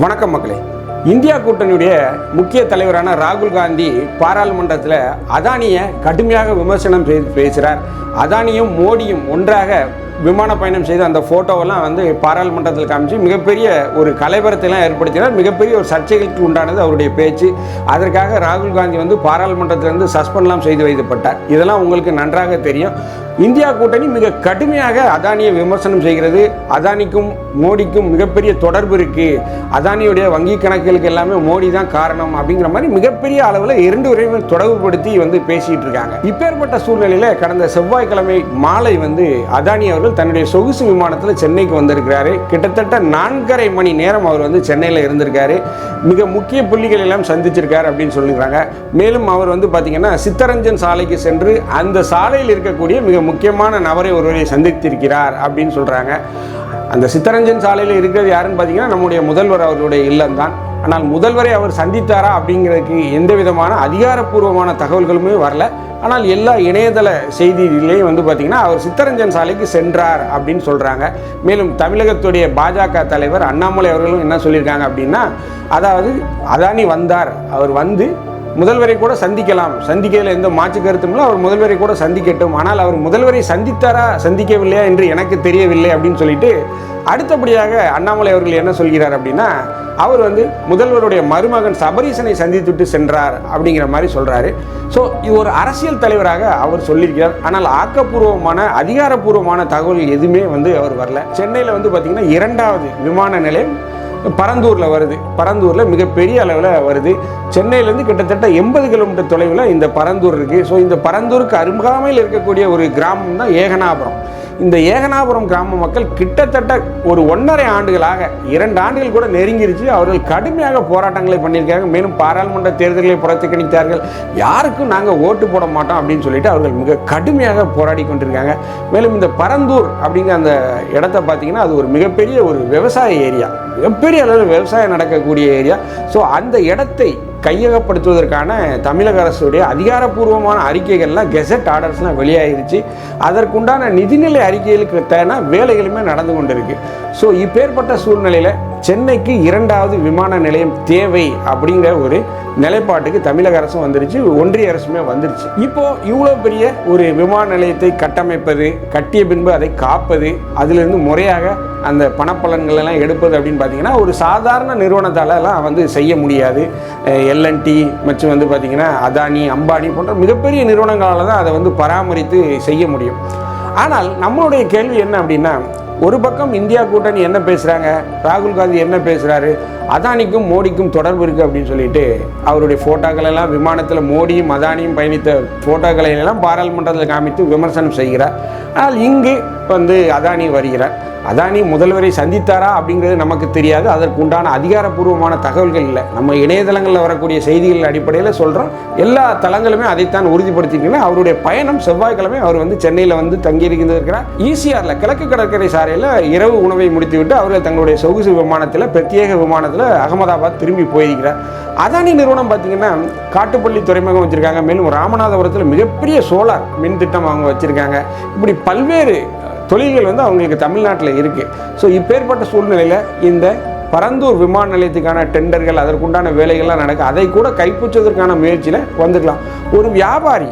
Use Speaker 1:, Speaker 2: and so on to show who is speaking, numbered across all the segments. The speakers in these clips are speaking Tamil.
Speaker 1: வணக்கம் மக்களே. இந்தியா கூட்டணியுடைய முக்கிய தலைவரான ராகுல் காந்தி பாராளுமன்றத்தில் அதானியை கடுமையாக விமர்சனம் செய்து பேசுகிறார் அதானியும் மோடியும் ஒன்றாக விமான பயணம் செய்து அந்த ஃபோட்டோவெல்லாம் வந்து பாராளுமன்றத்தில் காமிச்சு மிகப்பெரிய ஒரு கலைவரத்தைலாம் ஏற்படுத்தினார். மிகப்பெரிய ஒரு சர்ச்சைகளுக்கு உண்டானது அவருடைய பேச்சு. அதற்காக ராகுல் காந்தி வந்து பாராளுமன்றத்திலிருந்து சஸ்பெண்ட்லாம் செய்து வைக்கப்பட்டார். இதெல்லாம் உங்களுக்கு நன்றாக தெரியும். இந்தியா கூட்டணி மிக கடுமையாக அதானியை விமர்சனம் செய்கிறது. அதானிக்கும் மோடிக்கும் மிகப்பெரிய தொடர்பு இருக்கு. அதானியுடைய வங்கி கணக்குகளுக்கு எல்லாமே மோடி தான் காரணம் அப்படிங்கிற மாதிரி மிகப்பெரிய அளவில் இரண்டு உரையும் தொடர்புபடுத்தி வந்து பேசிட்டு இருக்காங்க. இப்பேற்பட்ட சூழ்நிலையில கடந்த செவ்வாய்க்கிழமை மாலை வந்து அதானி அவர்கள் தன்னுடைய சொகுசு விமானத்தில் சென்னைக்கு வந்திருக்கிறாரு. கிட்டத்தட்ட நான்கரை மணி நேரம் அவர் வந்து சென்னையில் இருந்திருக்காரு. மிக முக்கிய புள்ளிகள் எல்லாம் சந்திச்சிருக்காரு அப்படின்னு சொல்லுறாங்க மேலும் அவர் வந்து பார்த்தீங்கன்னா சித்தரஞ்சன் சாலைக்கு சென்று அந்த சாலையில் இருக்கக்கூடிய மிக முக்கியமான நபரை ஒருவரை சந்தித்திருக்கிறார் அப்படின்னு சொல்கிறாங்க அந்த சித்தரஞ்சன் சாலையில் இருக்கிறது யாருன்னு பார்த்தீங்கன்னா நம்முடைய முதல்வர் அவருடைய இல்லம் தான். ஆனால் முதல்வரை அவர் சந்தித்தாரா அப்படிங்கிறதுக்கு எந்த விதமான அதிகாரப்பூர்வமான தகவல்களுமே வரல. ஆனால் எல்லா இணையதள செய்தியிலையும் வந்து பார்த்திங்கன்னா அவர் சித்தரஞ்சன் சாலைக்கு சென்றார் அப்படின்னு சொல்கிறாங்க மேலும் தமிழகத்துடைய பாஜக தலைவர் அண்ணாமலை அவர்களும் என்ன சொல்லியிருக்காங்க அப்படின்னா அதாவது அதானி வந்தார். அவர் வந்து முதல்வரை கூட சந்திக்கலாம். சந்திக்கையில் எந்த மாற்று கருத்தும் இல்லை. அவர் முதல்வரை கூட சந்திக்கட்டும். ஆனால் அவர் முதல்வரை சந்தித்தாரா சந்திக்கவில்லையா என்று எனக்கு தெரியவில்லை அப்படின்னு சொல்லிட்டு அடுத்தபடியாக அண்ணாமலை அவர்கள் என்ன சொல்கிறார் அப்படின்னா அவர் வந்து முதல்வருடைய மருமகன் சபரீசனை சந்தித்துட்டு சென்றார் அப்படிங்கிற மாதிரி சொல்கிறாரு ஸோ இது ஒரு அரசியல் தலைவராக அவர் சொல்லியிருக்கிறார். ஆனால் ஆக்கப்பூர்வமான அதிகாரப்பூர்வமான தகவல் எதுவுமே வந்து அவர் வரல. சென்னையில் வந்து பார்த்திங்கன்னா இரண்டாவது விமான நிலையம் பரந்தூரில் வருது. பரந்தூரில் மிகப்பெரிய அளவில் வருது. சென்னையிலேருந்து கிட்டத்தட்ட எண்பது கிலோமீட்டர் தொலைவில் இந்த பரந்தூர் இருக்குது ஸோ இந்த பரந்தூருக்கு அருகாமையில் இருக்கக்கூடிய ஒரு கிராமம் தான் ஏகனாபுரம் இந்த ஏகனாபுரம் கிராம மக்கள் கிட்டத்தட்ட ஒரு ஒன்றரை ஆண்டுகளாக இரண்டு ஆண்டுகள் கூட நெருங்கிருச்சு. அவர்கள் கடுமையாக போராட்டங்களை பண்ணியிருக்காங்க. மேலும் பாராளுமன்ற தேர்தல்களை புறத்துக்கணித்தார்கள் யாருக்கும் நாங்கள் ஓட்டு போட மாட்டோம் அப்படின்னு சொல்லிட்டு அவர்கள் மிக கடுமையாக போராடி கொண்டிருக்காங்க. மேலும் இந்த பரந்தூர் அப்படிங்கிற அந்த இடத்த பார்த்தீங்கன்னா அது ஒரு மிகப்பெரிய ஒரு விவசாய ஏரியா. மிகப்பெரிய அளவில் விவசாயம் நடக்கக்கூடிய ஏரியா. ஸோ அந்த இடத்தை கையகப்படுத்துவதற்கான தமிழக அரசுடைய அதிகாரப்பூர்வமான அறிக்கைகள்லாம் கெசட் ஆர்டர்ஸ்லாம் வெளியாகிருச்சு. அதற்குண்டான நிதிநிலை அறிக்கைகளுக்கு தேன வேலைகளுமே நடந்து கொண்டிருக்கு. ஸோ இப்பேற்பட்ட சூழ்நிலையில் சென்னைக்கு இரண்டாவது விமான நிலையம் தேவை அப்படிங்கிற ஒரு நிலைப்பாட்டுக்கு தமிழக அரசும் வந்துருச்சு ஒன்றிய அரசுமே வந்துருச்சு. இப்போ இவ்வளோ பெரிய ஒரு விமான நிலையத்தை கட்டமைப்பது கட்டிய பின்பு அதை காப்பது அதிலிருந்து முறையாக அந்த பணப்பலன்கள் எல்லாம் எடுப்பது அப்படின்னு பார்த்தீங்கன்னா ஒரு சாதாரண நிறுவனத்தாலலாம் வந்து செய்ய முடியாது. எல்என்டி மற்றும் வந்து பார்த்தீங்கன்னா அதானி அம்பானி போன்ற மிகப்பெரிய நிறுவனங்களால் தான் அதை வந்து பராமரித்து செய்ய முடியும். ஆனால் நம்மளுடைய கேள்வி என்ன அப்படின்னா ஒரு பக்கம் இந்தியா கூட்டணி என்ன பேசுகிறாங்க ராகுல் காந்தி என்ன பேசுகிறாரு அதானிக்கும் மோடிக்கும் தொடர்பு இருக்குது அப்படின்னு சொல்லிட்டு அவருடைய ஃபோட்டோக்கள் எல்லாம் விமானத்தில் மோடியும் அதானியும் பயணித்த ஃபோட்டோக்களை எல்லாம் பாராளுமன்றத்தில் காமித்து விமர்சனம் செய்கிறார். ஆனால் இங்கு வந்து அதானி வருகிறார். அதானி முதல்வரை சந்தித்தாரா அப்படிங்கிறது நமக்கு தெரியாது. அதற்கு உண்டான அதிகாரப்பூர்வமான தகவல்கள் இல்லை. நம்ம இணையதளங்களில் வரக்கூடிய செய்திகள் அடிப்படையில் சொல்கிறோம் எல்லா தளங்களுமே அதைத்தான் உறுதிப்படுத்திக்கிறேன் அவருடைய பயணம் செவ்வாய்க்கிழமை அவர் வந்து சென்னையில் வந்து தங்கியிருக்கிறார். ஈசிஆரில் கிழக்கு கடற்கரை சாலையில் இரவு உணவை முடித்துவிட்டு அவர்கள் தங்களுடைய சொகுசு விமானத்தில் பிரத்யேக விமானத்தில் போல் அகமதாபாத் திரும்பி போயிருக்கிறார். அதானி நிறுவனம் பார்த்தீங்கன்னா காட்டுப்பள்ளி துறைமுகம் வச்சுருக்காங்க. மேலும் ராமநாதபுரத்தில் மிகப்பெரிய சோலார் மின் திட்டம் அவங்க வச்சுருக்காங்க. இப்படி பல்வேறு தொழில்கள் வந்து அவங்களுக்கு தமிழ்நாட்டில் இருக்குது ஸோ இப்பேற்பட்ட சூழ்நிலையில் இந்த பரந்தூர் விமான நிலையத்துக்கான டெண்டர்கள் அதற்குண்டான வேலைகள்லாம் நடக்கும் அதை கூட கைப்பற்றுவதற்கான முயற்சியில் வந்துக்கலாம். ஒரு வியாபாரி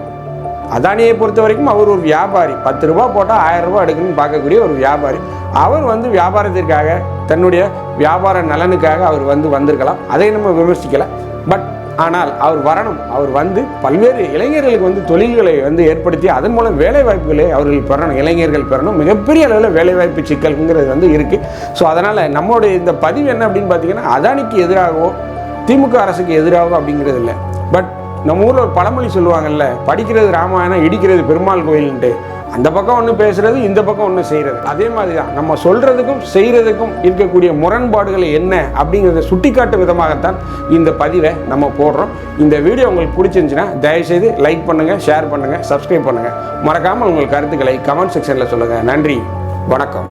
Speaker 1: அதானியை பொறுத்த வரைக்கும் அவர் ஒரு வியாபாரி. பத்து ரூபா போட்டால் ஆயிரம் ரூபாய் எடுக்கணும்னு பார்க்கக்கூடிய ஒரு வியாபாரி. அவர் வந்து வியாபாரத்திற்காக தன்னுடைய வியாபார நலனுக்காக அவர் வந்து வந்திருக்கலாம். அதை நம்ம விமர்சிக்கலை. பட் ஆனால் அவர் வரணும். அவர் வந்து பல்வேறு இளைஞர்களுக்கு வந்து தொழில்களை வந்து ஏற்படுத்தி அதன் மூலம் வேலை வாய்ப்புகளை அவர்கள் பெறணும். இளைஞர்கள் பெறணும். மிகப்பெரிய அளவில் வேலைவாய்ப்பு சிக்கல்ங்கிறது வந்து இருக்குது ஸோ அதனால் நம்மளுடைய இந்த பதிவு என்ன அப்படின்னு பார்த்தீங்கன்னா அதானிக்கு எதிராகவோ திமுக அரசுக்கு எதிராகவோ அப்படிங்கிறது இல்லை. பட் நம்ம ஊரில் ஒரு பழமொழி சொல்லுவாங்கல்ல படிக்கிறது ராமாயணம் இடிக்கிறது பெருமாள் கோயில்ன்ட்டு. அந்த பக்கம் ஒன்று பேசுறது இந்த பக்கம் ஒன்று செய்கிறது அதே மாதிரி தான் நம்ம சொல்றதுக்கும் செய்கிறதுக்கும் இருக்கக்கூடிய முரண்பாடுகள் என்ன அப்படிங்கிறத சுட்டிக்காட்டும் விதமாகத்தான் இந்த பதிவை நம்ம போடுறோம். இந்த வீடியோ உங்களுக்கு பிடிச்சிருந்துச்சுன்னா தயவுசெய்து லைக் பண்ணுங்கள் ஷேர் பண்ணுங்கள் சப்ஸ்கிரைப் பண்ணுங்கள் மறக்காமல் உங்கள் கருத்துக்களை கமெண்ட் செக்ஷனில் சொல்லுங்கள் நன்றி வணக்கம்.